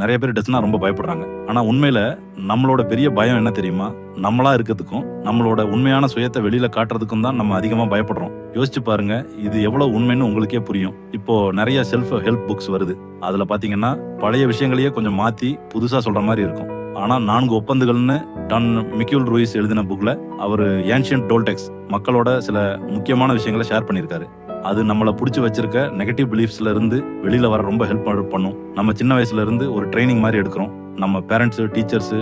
நிறைய பேர் டெத்னா ரொம்ப பயப்படுறாங்க. ஆனால் உண்மையில் நம்மளோட பெரிய பயம் என்ன தெரியுமா? நம்மளா இருக்கிறதுக்கும் நம்மளோட உண்மையான சுயத்தை வெளியில காட்டுறதுக்கும் தான் நம்ம அதிகமாக பயப்படுறோம். யோசிச்சு பாருங்க இது எவ்வளவு உண்மைன்னு உங்களுக்கே புரியும். இப்போ நிறைய செல்ஃப் ஹெல்ப் புக்ஸ் வருது. அதுல பாத்தீங்கன்னா பழைய விஷயங்களையே கொஞ்சம் மாத்தி புதுசா சொல்ற மாதிரி இருக்கும். ஆனா நான்கு ஒப்பந்துகள்னு டான் மிக்யூல் ரூயிஸ் எழுதின புக்ல அவர் ஏன்ஷியன்ட் டோல்டெக்ஸ் மக்களோட சில முக்கியமான விஷயங்களை ஷேர் பண்ணியிருக்காரு. அது நம்மளை பிடிச்சி வச்சிருக்க நெகட்டிவ் பிலீஃப்ஸ்ல இருந்து வெளியில வர ரொம்ப ஹெல்ப் பண்ணும். நம்ம சின்ன வயசுல இருந்து ஒரு ட்ரைனிங் மாதிரி எடுக்கிறோம். நம்ம பேரண்ட்ஸு டீச்சர்ஸு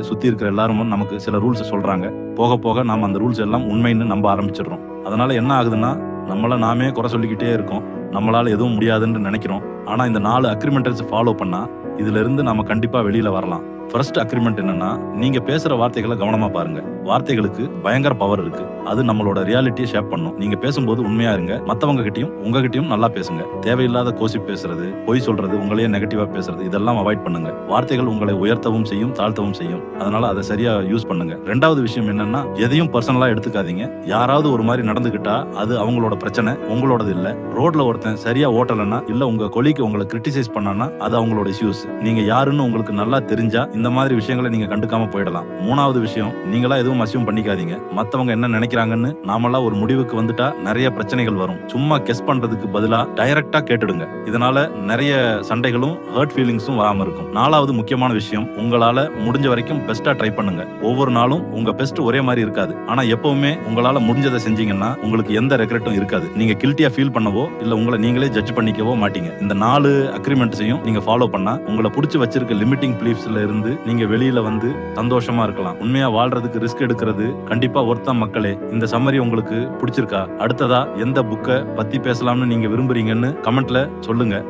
சுற்றி இருக்கிற எல்லாரும் நமக்கு சில ரூல்ஸை சொல்கிறாங்க போக போக நாம் அந்த ரூல்ஸ் எல்லாம் உண்மைன்னு நம்ப ஆரம்பிச்சிடுறோம். அதனால் என்ன ஆகுதுன்னா நம்மளை நாமே குறை சொல்லிக்கிட்டே இருக்கோம். நம்மளால் எதுவும் முடியாதுன்னு நினைக்கிறோம். ஆனால் இந்த நாலு அக்ரிமெண்டல்ஸ் ஃபாலோ பண்ணால் இதுலேருந்து நம்ம கண்டிப்பாக வெளியில் வரலாம். ஃபர்ஸ்ட் அக்ரிமெண்ட் என்னன்னா நீங்க பேசுற வார்த்தைகளை கவனமா பாருங்க. வார்த்தைகளுக்கு பயங்கர பவர் இருக்கு. அது நம்மளோட ரியாலிட்டியை ஷேப் பண்ணும். நீங்க பேசும்போது உண்மையா இருங்க. மத்தவங்க கிட்டயும் உங்ககிட்டயும் நல்லா பேசுங்க. தேவையில்லாத கோசி பேசுறது பொய் சொல்றது உங்களையே நெகட்டிவா பேசுறது இதெல்லாம் அவாய்ட் பண்ணுங்க. வார்த்தைகள் உங்களை உயர்த்தவும் செய்யும் தாழ்த்தவும் செய்யும். அதனால அதை சரியா யூஸ் பண்ணுங்க. ரெண்டாவது விஷயம் என்னன்னா எதையும் பர்சனலா எடுத்துக்காதீங்க. யாராவது ஒரு மாதிரி நடந்துகிட்டா அது அவங்களோட பிரச்சனை உங்களோடது இல்ல. ரோட்ல ஒருத்தன் சரியா ஓட்டலன்னா இல்ல உங்க கொலிக்கு உங்களை கிரிட்டிசைஸ் பண்ணானா அது அவங்களோட இஷ்யூஸ் நீங்க யாருன்னு உங்களுக்கு நல்லா தெரிஞ்சா இந்த மாதிரி விஷயங்களை நீங்க கண்டுக்காம போயிடலாம். மூணாவது விஷயம் நீங்களா எதுவும் அசியம் பண்ணிக்காதீங்க. மத்தவங்க என்ன நினைக்கிறாங்கன்னு நாமெல்லாம் ஒரு முடிவுக்கு வந்துட்டா நிறைய பிரச்சனைகள் வரும். சும்மா கெஸ் பண்றதுக்கு பதிலா டைரக்டா கேட்டுடுங்க. இதனால நிறைய சண்டைகளும் ஹர்ட் ஃபீலிங்ஸும் வராம இருக்கும். நாலாவது முக்கியமான விஷயம் உங்களால முடிஞ்ச வரைக்கும் பெஸ்டா ட்ரை பண்ணுங்க. ஒவ்வொரு நாளும் உங்க பெஸ்ட் ஒரே மாதிரி இருக்காது. ஆனா எப்பவுமே உங்களால முடிஞ்சதை செஞ்சீங்கன்னா உங்களுக்கு எந்த ரெக்ரெட்டும் இருக்காது. நீங்க கில்ட்டியா ஃபீல் பண்ணவோ இல்ல உங்களை நீங்களே ஜட்ஜ் பண்ணிக்கவோ மாட்டீங்க. இந்த நாலு அக்ரிமெண்ட்ஸையும் நீங்க ஃபாலோ பண்ணா உங்களை பிடிச்சி வச்சிருக்க லிமிட்டிங் பிலீஃப்ஸ்ல இருந்து நீங்க வெளியில வந்து சந்தோஷமா இருக்கலாம். உண்மையா வாழ்றதுக்கு ரிஸ்க் எடுக்கிறது கண்டிப்பா ஒருத்தம் மக்களே இந்த சம்மரி உங்களுக்கு பிடிச்சிருக்கா? அடுத்ததா எந்த புக்கை பத்தி பேசலாம்னு நீங்க விரும்புறீங்கன்னு கமெண்ட்ல சொல்லுங்க.